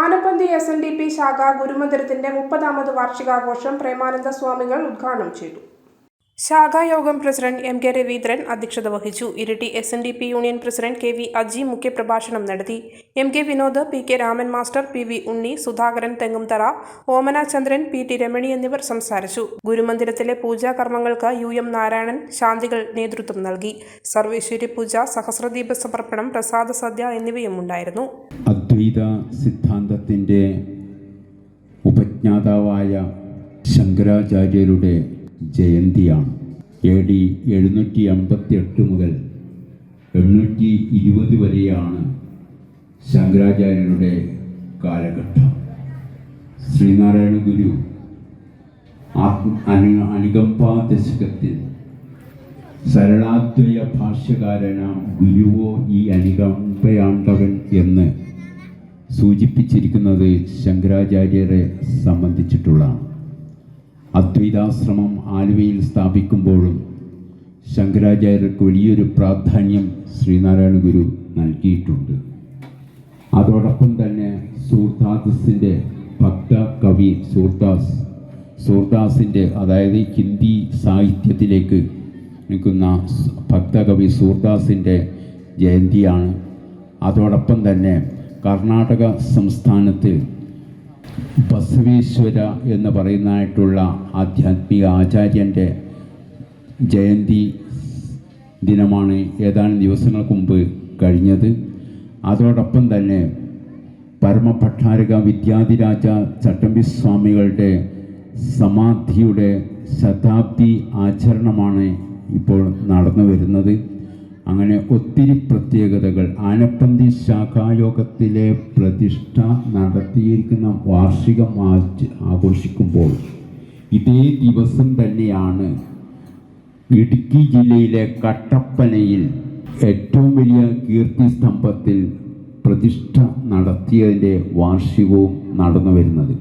Anappanthi S N D P ശാഖ ഗുരുമന്ദിരത്തിന്റെ മുപ്പതാമത് വാർഷികാഘോഷം പ്രേമാനന്ദ സ്വാമികൾ ഉദ്ഘാടനം ചെയ്തു. ശാഖായോഗം പ്രസിഡന്റ് എം കെ രവീന്ദ്രൻ അധ്യക്ഷത വഹിച്ചു. Iritty S N D P union president K V Aji മുഖ്യപ്രഭാഷണം നടത്തി. M K Vinod P K Raman master P V Unni Sudhakaran Thengumthara Omana Chandran P T Ramani എന്നിവർ സംസാരിച്ചു. ഗുരുമന്ദിരത്തിലെ പൂജാ കർമ്മങ്ങൾക്ക് യു എം നാരായണൻ ശാന്തികൾ നേതൃത്വം നൽകി. സർവേശ്വരി പൂജ സഹസ്രദീപ സമർപ്പണം പ്രസാദ സദ്യ എന്നിവയും ഉണ്ടായിരുന്നു. അദ്വൈത സിദ്ധാന്തത്തിന്റെ ഉപജ്ഞാതാവായ ശങ്കരാചാര്യരുടെ ജയന്തിയാണ്. എ ഡി എഴുന്നൂറ്റി അമ്പത്തി എട്ട് മുതൽ എണ്ണൂറ്റി ഇരുപത് വരെയാണ് ശങ്കരാചാര്യരുടെ കാലഘട്ടം. ശ്രീനാരായണ ഗുരു അനു അനുകമ്പാ ദശകത്തിൽ സരളാദ്വയ ഭാഷ്യകാരനാം ഗുരുവോ ഈ അനുകമ്പയാണ്ടവൻ എന്ന് സൂചിപ്പിച്ചിരിക്കുന്നത് ശങ്കരാചാര്യരെ സംബന്ധിച്ചിട്ടുള്ളതാണ് അദ്വൈതാശ്രമം ആലുവയിൽ സ്ഥാപിക്കുമ്പോഴും ശങ്കരാചാര്യർക്ക് വലിയൊരു പ്രാധാന്യം ശ്രീനാരായണ ഗുരു നൽകിയിട്ടുണ്ട്. അതോടൊപ്പം തന്നെ സൂർദാസിന്റെ ഭക്ത കവി സൂർദാസ് സൂർദാസിന്റെ അതായത് ഹിന്ദി സാഹിത്യത്തിലേക്ക് നിൽക്കുന്ന ഭക്തകവി സൂർദാസിന്റെ ജയന്തിയാണ്. അതോടൊപ്പം തന്നെ കർണാടക സംസ്ഥാനത്തിൽ ബസവീശ്വര എന്ന് പറയുന്നതായിട്ടുള്ള ആധ്യാത്മിക ആചാര്യന്റെ ജയന്തി ദിനമാണ് ഏതാനും ദിവസങ്ങൾക്ക് മുമ്പ് കഴിഞ്ഞത്. അതോടൊപ്പം തന്നെ പരമഭട്ടാരക വിദ്യാധിരാജ ചട്ടമ്പി സ്വാമികളുടെ സമാധിയുടെ ശതാബ്ദി ആചരണമാണ് ഇപ്പോൾ നടന്നു വരുന്നത് അങ്ങനെ ഒത്തിരി പ്രത്യേകതകൾ. ആനപ്പന്തി ശാഖായോഗത്തിലെ പ്രതിഷ്ഠ നടത്തിയിരിക്കുന്ന വാർഷികം ആഘോഷിക്കുമ്പോൾ ഇതേ ദിവസം തന്നെയാണ് ഇടുക്കി ജില്ലയിലെ കട്ടപ്പനയിൽ ഏറ്റവും വലിയ കീർത്തി സ്തംഭത്തിൽ പ്രതിഷ്ഠ നടത്തിയതിന്റെ വാർഷികവും നടന്നു വരുന്നത്